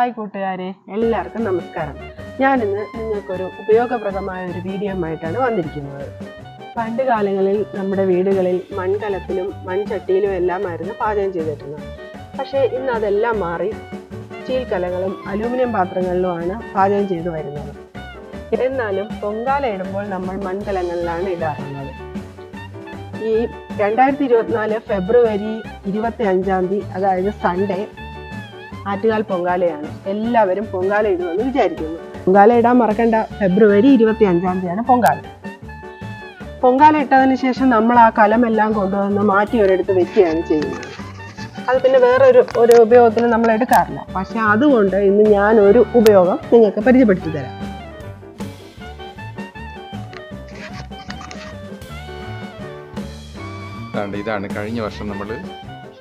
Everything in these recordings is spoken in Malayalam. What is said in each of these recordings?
ഹായ് കൂട്ടുകാരെ എല്ലാവർക്കും നമസ്കാരം. ഞാനിന്ന് നിങ്ങൾക്കൊരു ഉപയോഗപ്രദമായ ഒരു വീഡിയോ ആയിട്ടാണ് വന്നിരിക്കുന്നത്. പണ്ട് കാലങ്ങളിൽ നമ്മുടെ വീടുകളിൽ മൺകലത്തിലും മൺചട്ടിയിലും എല്ലാമായിരുന്നു പാചകം ചെയ്തിരുന്നത്. പക്ഷേ ഇന്ന് അതെല്ലാം മാറി സ്റ്റീൽ അലൂമിനിയം പാത്രങ്ങളിലുമാണ് പാചകം ചെയ്തു വരുന്നത്. എന്നാലും പൊങ്കാല ഇടുമ്പോൾ നമ്മൾ മൺകലങ്ങളിലാണ് ഇടാറുള്ളത്. ഈ രണ്ടായിരത്തി ഇരുപത്തിനാല് ഫെബ്രുവരി ഇരുപത്തി അഞ്ചാം തീയതി അതായത് സൺഡേ ആറ്റുകാൽ പൊങ്കാലയാണ്. എല്ലാവരും പൊങ്കാല ഇടുമെന്ന് വിചാരിക്കുന്നു. പൊങ്കാല ഇടാൻ മറക്കണ്ട. ഫെബ്രുവരി ഇരുപത്തി അഞ്ചാം തീയതിയാണ് പൊങ്കാല. പൊങ്കാല ഇട്ടതിന് ശേഷം നമ്മൾ ആ കലമെല്ലാം കൊണ്ടുവന്ന് മാറ്റി ഒരിടത്ത് വെക്കുകയാണ് ചെയ്യുന്നത്. അത് പിന്നെ വേറൊരു ഒരു ഉപയോഗത്തിന് നമ്മൾ എടുക്കാറില്ല. പക്ഷെ അതുകൊണ്ട് ഇന്ന് ഞാൻ ഒരു ഉപയോഗം നിങ്ങൾക്ക് പരിചയപ്പെടുത്തി തരാം. ഇതാണ് കഴിഞ്ഞ വർഷം നമ്മൾ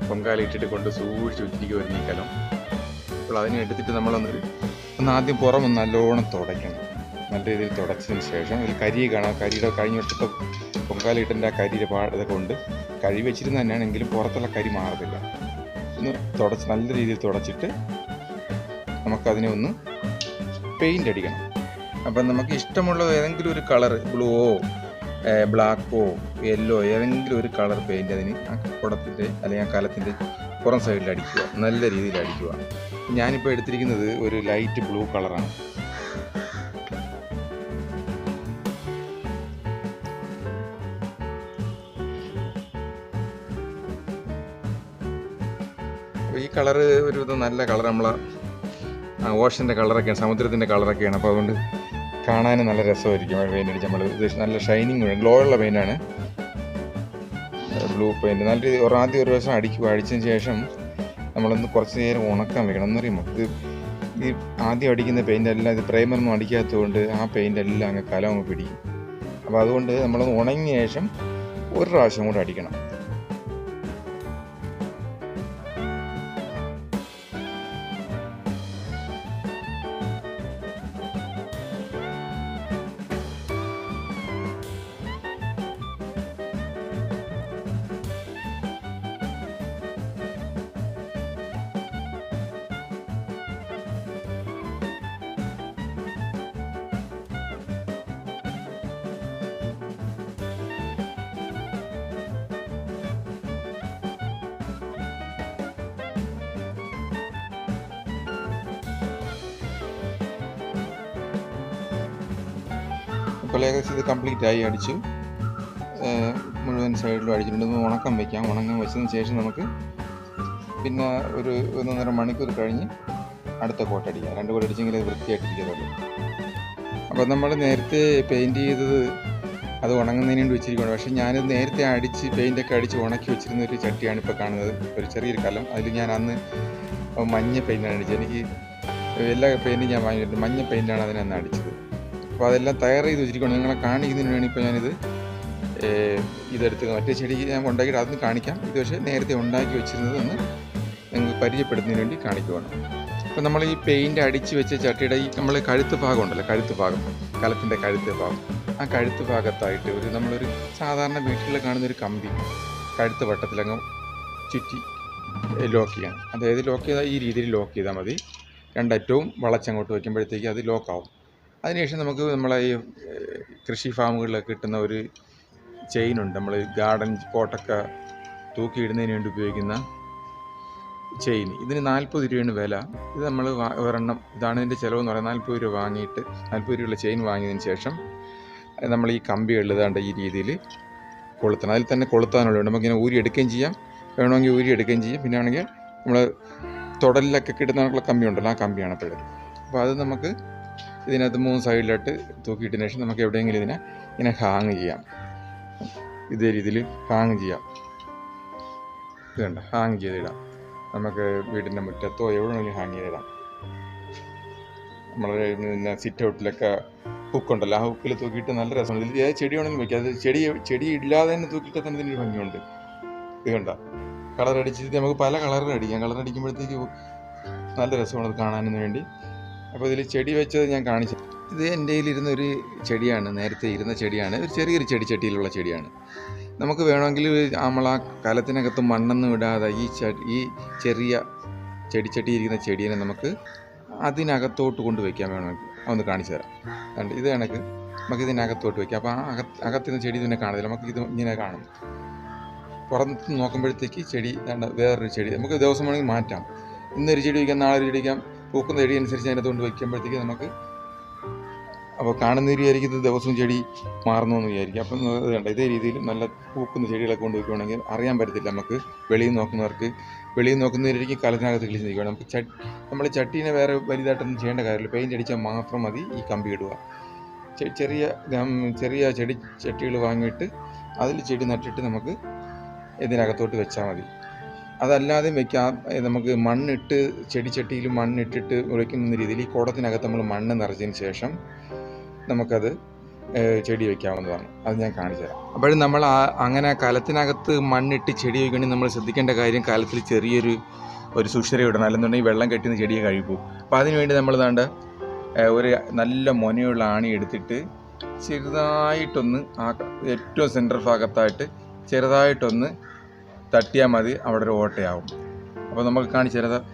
പൊങ്കാല ഇട്ടിട്ട് കൊണ്ട് സൂക്ഷിച്ച് വെച്ചിരിക്കുമായിരുന്നു ഈ കലം. അപ്പോൾ അതിനെ എടുത്തിട്ട് നമ്മളൊന്നൊരു ഒന്ന് ആദ്യം പുറം ഒന്ന് നല്ലോണം തുടയ്ക്കണം. നല്ല രീതിയിൽ തുടച്ചതിന് ശേഷം ഒരു കരി കാണാം. കരിയുടെ കഴിഞ്ഞ വർഷത്തെ പൊങ്കാലിട്ടിന്റെ ആ കരിയുടെ പാടത കൊണ്ട് കഴി വെച്ചിരുന്ന തന്നെയാണെങ്കിലും പുറത്തുള്ള കരി മാറത്തില്ല. ഒന്ന് തുടച്ച് നല്ല രീതിയിൽ തുടച്ചിട്ട് നമുക്കതിനെ ഒന്ന് പെയിന്റ് അടിക്കണം. അപ്പം നമുക്ക് ഇഷ്ടമുള്ള ഏതെങ്കിലും ഒരു കളർ ബ്ലൂവോ ബ്ലാക്കോ യെല്ലോ ഏതെങ്കിലും ഒരു കളർ പെയിന്റ് അതിന് ആ കുടത്തിന്റെ അല്ലെങ്കിൽ ആ കലത്തിന്റെ പുറം സൈഡിൽ അടിക്കുക. നല്ല രീതിയിൽ അടിക്കുക. ഞാനിപ്പോൾ എടുത്തിരിക്കുന്നത് ഒരു ലൈറ്റ് ബ്ലൂ കളറാണ് ഈ കളറ് ഒരു നല്ല കളർ നമ്മളെ ഓഷന്റെ കളറൊക്കെയാണ് സമുദ്രത്തിന്റെ കളറൊക്കെയാണ് അപ്പോൾ അതുകൊണ്ട് കാണാനും നല്ല രസമായിരിക്കും. പെയിന്റ് അടിച്ച് നമ്മൾ നല്ല ഷൈനിങ് ഗ്ലോ ഉള്ള പെയിന്റാണ് ബ്ലൂ പെയിന്റ് നല്ല രീതി ഒരു ആദ്യം ഒരു ദിവസം അടിക്കുക അടിച്ചതിന് ശേഷം നമ്മളൊന്ന് കുറച്ച് നേരം ഉണക്കാൻ വെക്കണം. എന്നറിയുമോ ഇത് ഈ ആദ്യം അടിക്കുന്ന പെയിന്റ് എല്ലാം ഇത് പ്രൈമറൊന്നും അടിക്കാത്തതുകൊണ്ട് ആ പെയിന്റ് എല്ലാം അങ്ങ് കലം അങ്ങ് പിടിക്കും. അപ്പോൾ അതുകൊണ്ട് നമ്മളൊന്ന് ഉണങ്ങിയ ശേഷം ഒരു പ്രാവശ്യം കൂടെ അടിക്കണം. ഇപ്പോൾ ഏകദേശം ഇത് കംപ്ലീറ്റ് ആയി അടിച്ചു മുഴുവൻ സൈഡിലും അടിച്ചിട്ടുണ്ട്. ഉണക്കം വയ്ക്കാം ഉണങ്ങാൻ വെച്ചതിന് ശേഷം നമുക്ക് പിന്നെ ഒരു ഒന്നൊന്നര മണിക്കൂർ കഴിഞ്ഞ് അടുത്ത കോട്ട് അടിക്കാം. രണ്ട് കോട്ട് അടിച്ചെങ്കിൽ വൃത്തിയായിട്ടിരിക്കത്തുള്ളൂ അപ്പോൾ നമ്മൾ നേരത്തെ പെയിന്റ് ചെയ്തത് അത് ഉണങ്ങുന്നതിന് വേണ്ടി വെച്ചിരിക്കുകയാണ് പക്ഷേ ഞാനിത് നേരത്തെ അടിച്ച് പെയിന്റൊക്കെ അടിച്ച് ഉണക്കി വെച്ചിരുന്ന ഒരു ചട്ടിയാണ് ഇപ്പോൾ കാണുന്നത്. ഒരു ചെറിയൊരു കലം. അതിൽ ഞാൻ അന്ന് മഞ്ഞ പെയിന്റാണ് അടിച്ചത്. എനിക്ക് എല്ലാ പെയിന്റും ഞാൻ വാങ്ങിയിട്ടുണ്ട്. മഞ്ഞ പെയിന്റാണ് അതിനന്ന് അടിച്ചത്. അപ്പോൾ അതെല്ലാം തയ്യാർ ചെയ്ത് വെച്ചിരിക്കുകയാണ് നിങ്ങളെ കാണിക്കുന്നതിന് വേണ്ടി ഇപ്പോൾ ഞാനിത് ഇതെടുത്ത് മറ്റേ ചെടി ഞാൻ ഉണ്ടാക്കിയിട്ട് അതൊന്ന് കാണിക്കാം. ഇത് പക്ഷേ നേരത്തെ ഉണ്ടാക്കി വെച്ചിരുന്നത് ഒന്ന് നിങ്ങൾക്ക് പരിചയപ്പെടുത്തുന്നതിന് വേണ്ടി കാണിക്കുവാണ്. അപ്പോൾ നമ്മൾ ഈ പെയിന്റ് അടിച്ച് വെച്ച ചട്ടിയുടെ ഈ നമ്മൾ കഴുത്ത് ഭാഗം ഉണ്ടല്ലോ കഴുത്ത് ഭാഗം കലത്തിന്റെ കഴുത്ത് ഭാഗം. ആ കഴുത്ത് ഭാഗത്തായിട്ട് ഒരു നമ്മളൊരു സാധാരണ വീട്ടിൽ കാണുന്ന ഒരു കമ്പി കഴുത്ത് വട്ടത്തിലങ്ങ് ചുറ്റി ലോക്ക് ചെയ്യണം. അതായത് ലോക്ക് ചെയ്താൽ ഈ രീതിയിൽ ലോക്ക് ചെയ്താൽ മതി. രണ്ടറ്റവും വളച്ചങ്ങോട്ട് വയ്ക്കുമ്പോഴത്തേക്ക് അത് ലോക്കാവും അതിനുശേഷം നമുക്ക് നമ്മളെ ഈ കൃഷി ഫാമുകളിലൊക്കെ കിട്ടുന്ന ഒരു ചെയിനുണ്ട് നമ്മൾ ഗാർഡൻ പോട്ടൊക്കെ തൂക്കിയിടുന്നതിന് വേണ്ടി ഉപയോഗിക്കുന്ന ചെയിൻ. ഇതിന് നാൽപ്പത് രൂപയാണ് വില. ഇത് നമ്മൾ ഒരെണ്ണം ഇതാണ് ഇതിന്റെ ചിലവെന്ന് പറയുന്നത്. നാൽപ്പത് രൂപ വാങ്ങിയിട്ട് നാൽപ്പത് രൂപയുള്ള ചെയിൻ വാങ്ങിയതിന് ശേഷം നമ്മൾ ഈ കമ്പി ഇതാണ്ട് ഈ രീതിയിൽ കൊളുത്തണം. അതിൽ തന്നെ കൊളുത്താനുള്ളത് നമുക്കിങ്ങനെ ഊരി എടുക്കുകയും ചെയ്യാം. വേണമെങ്കിൽ ഊരി എടുക്കുകയും ചെയ്യാം. പിന്നെ ആണെങ്കിൽ നമ്മൾ തുടലിലൊക്കെ കിട്ടുന്ന കമ്പി ഉണ്ടല്ലോ ആ കമ്പിയാണ് അപ്പോൾ അപ്പോൾ അത് നമുക്ക് ഇതിനകത്ത് മൂന്ന് സൈഡിലോട്ട് തൂക്കിയിട്ടതിന് ശേഷം നമുക്ക് എവിടെയെങ്കിലും ഇതിനെ ഇങ്ങനെ ഹാങ് ചെയ്യാം. ഇതേ രീതിയിൽ ഹാങ് ചെയ്യാം. ഇതുണ്ട് ഹാങ് ചെയ്തിടാം. നമുക്ക് വീടിന്റെ മുറ്റത്തോ എവിടെയെങ്കിലും ഹാങ് ചെയ്തിടാം. നമ്മൾ പിന്നെ സിറ്റ് ഔട്ടിലൊക്കെ ഹുക്കുണ്ടല്ലോ ആ ഹുക്കിൽ തൂക്കിയിട്ട് നല്ല രസം ഇതിൽ ഏത് ചെടി വേണമെങ്കിലും വയ്ക്കാം അത് ചെടി ചെടി ഇല്ലാതെ തന്നെ തൂക്കിയിട്ട് തന്നെ ഇതിനൊരു ഭംഗിയുണ്ട്. ഇത് കണ്ട? കളർ അടിച്ചിട്ട് നമുക്ക് പല കളറിൽ അടിക്കാം കളർ അടിക്കുമ്പോഴത്തേക്ക് നല്ല രസമാണ് അത് കാണാനും വേണ്ടി. അപ്പോൾ ഇതിൽ ചെടി വെച്ചത് ഞാൻ കാണിച്ചു ഇത് എന്റെ കയ്യിലിരുന്ന ഒരു ചെടിയാണ് നേരത്തെ ഇരുന്ന ചെടിയാണ് ഒരു ചെറിയൊരു ചെടി ചട്ടിയിലുള്ള ചെടിയാണ്. നമുക്ക് വേണമെങ്കിൽ നമ്മൾ ആ കലത്തിനകത്ത് മണ്ണൊന്നും ഇടാതെ ഈ ഈ ചെറിയ ചെടിച്ചട്ടി ഇരിക്കുന്ന ചെടീനെ നമുക്ക് അതിനകത്തോട്ട് കൊണ്ട് വയ്ക്കാൻ വേണമെങ്കിൽ ഒന്ന് കാണിച്ചു തരാം. കണ്ട് ഇത് കണക്ക് നമുക്ക് ഇതിനകത്തോട്ട് വയ്ക്കാം അപ്പോൾ ആ അകത്ത് അകത്തുനിന്ന് ചെടി തന്നെ കാണുന്നില്ല നമുക്ക് ഇത് ഇങ്ങനെ കാണും. പുറത്ത് നോക്കുമ്പോഴത്തേക്ക് ചെടി വേറൊരു ചെടി. നമുക്ക് ദിവസം വേണമെങ്കിൽ മാറ്റാം. ഇന്നൊരു ചെടി വയ്ക്കാം നാളെ ഒരു ചെടി വയ്ക്കാം. പൂക്കുന്ന ചെടി അനുസരിച്ച് അതിനകത്ത് കൊണ്ട് വയ്ക്കുമ്പോഴത്തേക്ക് നമുക്ക് അപ്പോൾ കാണുന്ന ഇത് ദിവസവും ചെടി മാറുന്നു എന്ന് വിചാരിക്കും. അപ്പം വേണ്ട ഇതേ രീതിയിൽ നല്ല പൂക്കുന്ന ചെടികളൊക്കെ കൊണ്ട് വയ്ക്കുകയാണെങ്കിൽ അറിയാൻ പറ്റത്തില്ല നമുക്ക് വെളിയിൽ നോക്കുന്നവർക്ക്. വെളിയിൽ നോക്കുന്നവരായിരിക്കും കാലത്തിനകത്ത് കിളിച്ച് നിൽക്കുകയാണ് നമുക്ക് ചട്ടി നമ്മൾ ചട്ടീനെ വേറെ വലുതായിട്ടൊന്നും ചെയ്യേണ്ട കാര്യമില്ല. പെയിന്റ് അടിച്ചാൽ മാത്രം മതി ഈ കമ്പി ഇടുക. ചെറിയ ചെറിയ ചെടി ചട്ടികൾ വാങ്ങിയിട്ട് അതിൽ ചെടി നട്ടിട്ട് നമുക്ക് ഇതിനകത്തോട്ട് വെച്ചാൽ മതി. അതല്ലാതെ വെക്കാം. നമുക്ക് മണ്ണിട്ട് ചെടിച്ചട്ടിയിൽ മണ്ണിട്ടിട്ട് മുളയ്ക്കുന്ന രീതിയിൽ ഈ കുടത്തിനകത്ത് നമ്മൾ മണ്ണ് നിറച്ചതിന് ശേഷം നമുക്കത് ചെടി വെക്കാവുന്നതാണ്. അത് ഞാൻ കാണിച്ചു തരാം. അപ്പോഴും നമ്മൾ ആ അങ്ങനെ കലത്തിനകത്ത് മണ്ണിട്ട് ചെടി വയ്ക്കണമെങ്കിൽ നമ്മൾ ശ്രദ്ധിക്കേണ്ട കാര്യം കലത്തിൽ ചെറിയൊരു ഒരു സുഷിര ഇടണം. അല്ലെന്നുണ്ടെങ്കിൽ വെള്ളം കെട്ടുന്ന ചെടിയെ കഴിക്കും അപ്പോൾ അതിനുവേണ്ടി നമ്മൾ ദാണ്ട് ഒരു നല്ല മൊനയുള്ള ആണി എടുത്തിട്ട് ചെറുതായിട്ടൊന്ന് ആ ഏറ്റവും സെന്റർ ഭാഗത്തായിട്ട് ചെറുതായിട്ടൊന്ന് തട്ടിയാൽ മതി അവിടെ ഒരു ഓട്ടയാവും. അപ്പോൾ നമുക്ക് കാണിച്ചു തരാം.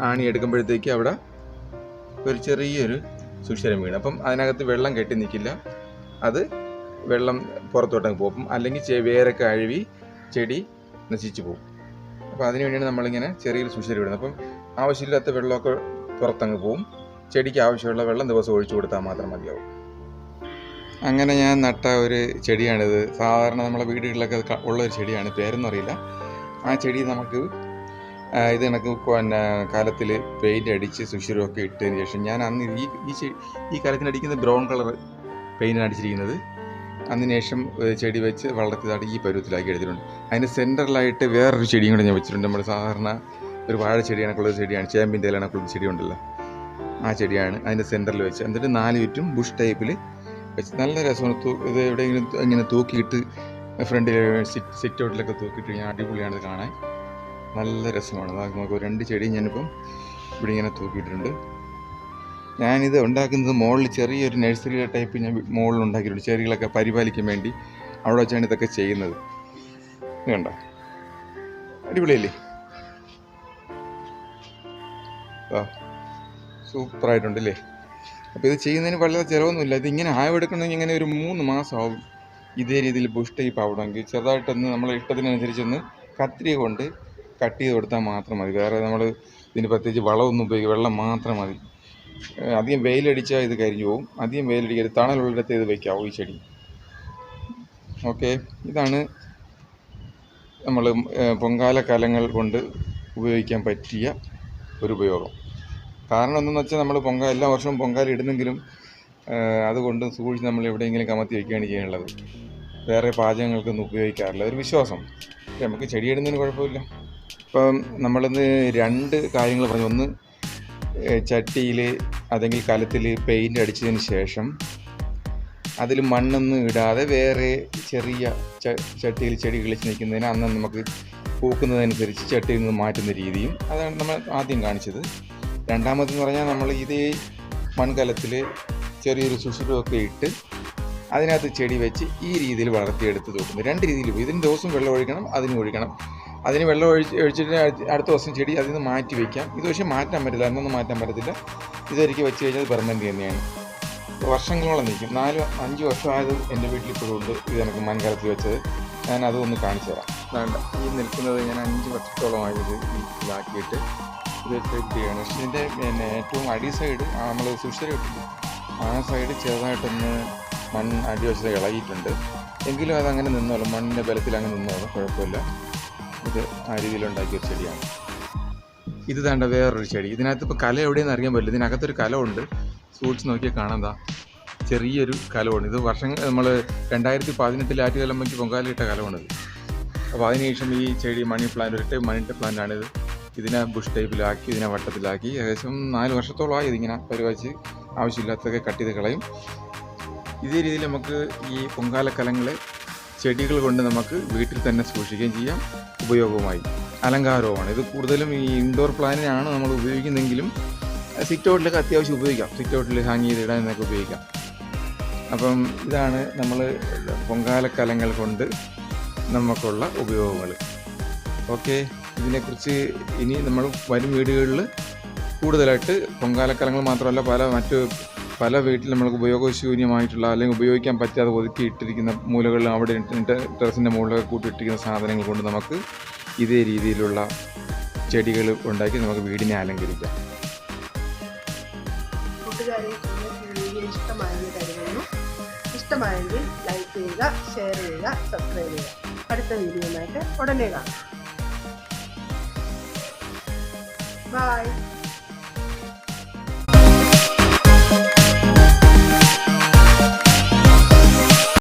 ആണി എടുക്കുമ്പോഴത്തേക്ക് അവിടെ ഒരു ചെറിയൊരു സുഷിരം വീണ്. അപ്പം അതിനകത്ത് വെള്ളം കെട്ടി നിൽക്കില്ല. അത് വെള്ളം പുറത്തോട്ടങ്ങ് പോകും. അല്ലെങ്കിൽ വേരൊക്കെ അഴുവി ചെടി നശിച്ചു പോകും. അപ്പോൾ അതിന് വേണ്ടിയാണ് നമ്മളിങ്ങനെ ചെറിയൊരു സുഷിരം ഇടുന്നത്. അപ്പം ആവശ്യമില്ലാത്ത വെള്ളമൊക്കെ പുറത്തങ്ങ് പോകും. ചെടിക്ക് ആവശ്യമുള്ള വെള്ളം ദിവസം ഒഴിച്ചു കൊടുത്താൽ മാത്രം മതിയാവും. അങ്ങനെ ഞാൻ നട്ട ഒരു ചെടിയാണിത്. സാധാരണ നമ്മളെ വീടുകളിലൊക്കെ ഉള്ള ഒരു ചെടിയാണ്. പേരൊന്നും അറിയില്ല ആ ചെടി നമുക്ക് ഇത് കണക്ക് പിന്നെ കാലത്തിൽ പെയിന്റ് അടിച്ച് സുഷിരമൊക്കെ ഇട്ടതിന് ശേഷം ഞാൻ അന്ന് ഈ ഈ ചെടി ഈ കാലത്തിന് അടിക്കുന്ന ബ്രൗൺ കളർ പെയിന്റാണ് അടിച്ചിരിക്കുന്നത്. അതിന് ശേഷം ചെടി വെച്ച് വളർത്തിയതായിട്ട് ഈ പരുവത്തിലാക്കി എടുത്തിട്ടുണ്ട്. അതിന്റെ സെന്ററിലായിട്ട് വേറൊരു ചെടിയും കൂടെ ഞാൻ വെച്ചിട്ടുണ്ട്. നമ്മുടെ സാധാരണ ഒരു വാഴ ചെടിയാണൊക്കെയുള്ള ചെടിയാണ്. ചേമ്പിന്റെ ഇലയാണൊക്കെയുള്ള ചെടി ഉണ്ടല്ലോ ആ ചെടിയാണ് അതിന്റെ സെന്ററിൽ വെച്ച്. എന്നിട്ട് നാല് ചുറ്റും ബുഷ് ടൈപ്പിൽ വെച്ച് നല്ല രസമാണ്. ഇത് എവിടെയെങ്കിലും ഇങ്ങനെ തൂക്കിയിട്ട് ഫ്രണ്ടിൽ സിറ്റ് ഔട്ടിലൊക്കെ തൂക്കിയിട്ട് ഞാൻ അടിപൊളിയാണ് ഇത് കാണാൻ. നല്ല രസമാണ്. നമുക്ക് രണ്ട് ചെടി ഞാനിപ്പം ഇവിടെ ഇങ്ങനെ തൂക്കിയിട്ടുണ്ട്. ഞാനിത് ഉണ്ടാക്കുന്നത് മുകളിൽ ചെറിയൊരു നഴ്സറി ടൈപ്പ് ഞാൻ മുകളിൽ ഉണ്ടാക്കിയിട്ടുണ്ട്. ചെടികളൊക്കെ പരിപാലിക്കാൻ വേണ്ടി അവിടെ വെച്ചാണ് ഇതൊക്കെ ചെയ്യുന്നത്. കണ്ട? അടിപൊളിയല്ലേ? സൂപ്പറായിട്ടുണ്ടല്ലേ അപ്പോൾ ഇത് ചെയ്യുന്നതിന് വളരെ ചിലവൊന്നുമില്ല. ഇത് ഇങ്ങനെ ഇങ്ങനെ ഒരു മൂന്ന് മാസമാവും ഇതേ രീതിയിൽ ബുഷ് ടൈപ്പ് ആവണമെങ്കിൽ ചെറുതായിട്ടൊന്ന് നമ്മൾ ഇഷ്ടത്തിനനുസരിച്ചൊന്ന് കത്രിക കൊണ്ട് കട്ട് ചെയ്ത് കൊടുത്താൽ മാത്രം മതി. വേറെ നമ്മൾ ഇതിന് പ്രത്യേകിച്ച് വളമൊന്നും ഉപയോഗിക്കുക വെള്ളം മാത്രം മതി. അധികം വെയിലടിച്ചാൽ ഇത് കരിഞ്ഞു പോകും. അധികം വെയിലടിക്കരുത്. തണലുള്ളിടത്ത് ഇത് വയ്ക്കാവും ഈ ചെടി. ഓക്കെ. ഇതാണ് നമ്മൾ പൊങ്കാല കലങ്ങൾ കൊണ്ട് ഉപയോഗിക്കാൻ പറ്റിയ ഒരു ഉപയോഗം. കാരണം എന്തെന്ന് വെച്ചാൽ നമ്മൾ പൊങ്കാല എല്ലാ വർഷവും പൊങ്കാല ഇടുന്നെങ്കിലും അതുകൊണ്ട് സൂക്ഷിച്ച് നമ്മൾ എവിടെയെങ്കിലും കമത്തി വയ്ക്കുകയാണ് ചെയ്യാനുള്ളത്. വേറെ പാചകങ്ങൾക്കൊന്നും ഉപയോഗിക്കാറില്ല. ഒരു വിശ്വാസം. നമുക്ക് ചെടിയിടുന്നതിന് കുഴപ്പമില്ല. ഇപ്പം നമ്മളിന്ന് രണ്ട് കാര്യങ്ങൾ പറഞ്ഞു. ഒന്ന് ചട്ടിയിൽ അല്ലെങ്കിൽ കലത്തിൽ പെയിന്റ് അടിച്ചതിന് ശേഷം അതിൽ മണ്ണൊന്നും ഇടാതെ വേറെ ചെറിയ ചട്ടിയിൽ ചെടി കിളിച്ച് നിൽക്കുന്നതിന് അന്ന് നമുക്ക് പൂക്കുന്നതനുസരിച്ച് ചട്ടിയിൽ നിന്ന് മാറ്റുന്ന രീതിയും അതാണ് നമ്മൾ ആദ്യം കാണിച്ചത്. രണ്ടാമതെന്ന് പറഞ്ഞാൽ നമ്മൾ ഇതേ മൺകലത്തിൽ ചെറിയൊരു സുഷിരമൊക്കെ ഇട്ട് അതിനകത്ത് ചെടി വെച്ച് ഈ രീതിയിൽ വളർത്തിയെടുത്ത് തൂക്കുന്നു. രണ്ട് രീതിയിൽ ഇതിന് ദിവസം വെള്ളം ഒഴിക്കണം അതിനും ഒഴിക്കണം. അതിന് വെള്ളം ഒഴിച്ച് ഒഴിച്ചിട്ട് അടുത്ത- ദിവസം ചെടി അതിൽ നിന്ന് മാറ്റി വയ്ക്കാം ഇത് പക്ഷേ മാറ്റാൻ പറ്റില്ല അന്നൊന്നും മാറ്റാൻ പറ്റത്തില്ല. ഇതൊരിക്കൽ വെച്ച് കഴിഞ്ഞാൽ പെർമനന്റ് തന്നെയാണ്. വർഷങ്ങളോളം നിൽക്കും. നാല് അഞ്ച് വർഷമായത് എന്റെ വീട്ടിൽ ഇപ്പോഴും ഉണ്ട് ഇത് എനിക്ക് മൺകലത്തിൽ വെച്ചത്. ഞാൻ അതൊന്ന് കാണിച്ചു തരാം. വേണ്ട ഈ നിൽക്കുന്നത് ഞാൻ അഞ്ച് വർഷത്തോളമായത് ഇതാക്കിയിട്ട് ഇത് വെച്ചിരിക്കുകയാണ് ചെയ്യണം ഇതിന്റെ പിന്നെ ഏറ്റവും അടി സൈഡ് നമ്മൾ സുഷിരം ആ സൈഡ് ചെറുതായിട്ടൊന്ന് മണ്ണ് അടിവശത്ത് ഇളകിയിട്ടുണ്ട്. എങ്കിലും അതങ്ങനെ നിന്നോളും. മണ്ണിന്റെ ബലത്തിൽ അങ്ങ് നിന്നോളും. കുഴപ്പമില്ല. ഇത് ആ രീതിയിലുണ്ടാക്കിയ ഒരു ചെടിയാണ്. ഇത് തേണ്ട വേറൊരു ചെടി. ഇതിനകത്ത് ഇപ്പോൾ കല എവിടെയെന്ന് അറിയാൻ പറ്റില്ല. ഇതിനകത്തൊരു കലമുണ്ട് സൂക്ഷിച്ച് നോക്കിയാൽ കാണാം. ചെറിയൊരു കലമാണ് ഇത് വർഷങ്ങൾ നമ്മൾ രണ്ടായിരത്തി പതിനെട്ടിൽ ആറ്റുകലമ്മയ്ക്ക് പൊങ്കാലയിട്ട കലമാണിത് അപ്പോൾ അതിനുശേഷം ഈ ചെടി മണി പ്ലാന്റ് ഒരു ടൈം മണി പ്ലാന്റാണിത് ഇതിനെ ബുഷ് ടൈപ്പിലാക്കി ഇതിനെ വട്ടത്തിലാക്കി. ഏകദേശം നാല് വർഷത്തോളമായി ഇതിങ്ങനെ പരിപാലിച്ച് ആവശ്യമില്ലാത്തതൊക്കെ കട്ട് ചെയ്ത് കളയും. ഇതേ രീതിയിൽ നമുക്ക് ഈ പൊങ്കാലക്കലങ്ങളെ ചെടികൾ കൊണ്ട് നമുക്ക് വീട്ടിൽ തന്നെ സൂക്ഷിക്കുകയും ചെയ്യാം. ഉപയോഗവുമായി. അലങ്കാരവുമാണ്. ഇത് കൂടുതലും ഈ ഇൻഡോർ പ്ലാനിനാണ് നമ്മൾ ഉപയോഗിക്കുന്നതെങ്കിലും സിറ്റ് ഔട്ടിലൊക്കെ അത്യാവശ്യം ഉപയോഗിക്കാം. സിറ്റ് ഔട്ടിൽ ഹാങ് ചെയ്ത് എന്നൊക്കെ ഉപയോഗിക്കാം. അപ്പം ഇതാണ് നമ്മൾ പൊങ്കാലക്കലങ്ങൾ കൊണ്ട് നമുക്കുള്ള ഉപയോഗങ്ങൾ ഓക്കെ ഇതിനെക്കുറിച്ച് ഇനി നമ്മൾ വരും വീടുകളിൽ കൂടുതലായിട്ട് പൊങ്കാലക്കലങ്ങൾ മാത്രമല്ല പല മറ്റ് പല വീട്ടിൽ നമ്മൾക്ക് ഉപയോഗശൂന്യമായിട്ടുള്ള അല്ലെങ്കിൽ ഉപയോഗിക്കാൻ പറ്റാതെ ഒതുക്കി ഇട്ടിരിക്കുന്ന മൂലകളിൽ അവിടെ ടെറസിന്റെ മുകളിലൊക്കെ കൂട്ടിയിട്ടിരിക്കുന്ന സാധനങ്ങൾ കൊണ്ട് നമുക്ക് ഇതേ രീതിയിലുള്ള ചെടികൾ ഉണ്ടാക്കി നമുക്ക് വീടിനെ അലങ്കരിക്കാം. ഇഷ്ടമായെങ്കിൽ ലൈക്ക് ചെയ്യുക ഷെയർ ചെയ്യുക സബ്സ്ക്രൈബ് ചെയ്യുക. അടുത്ത വീഡിയോയുമായിട്ട് ഉടനെ കാണാം. Bye.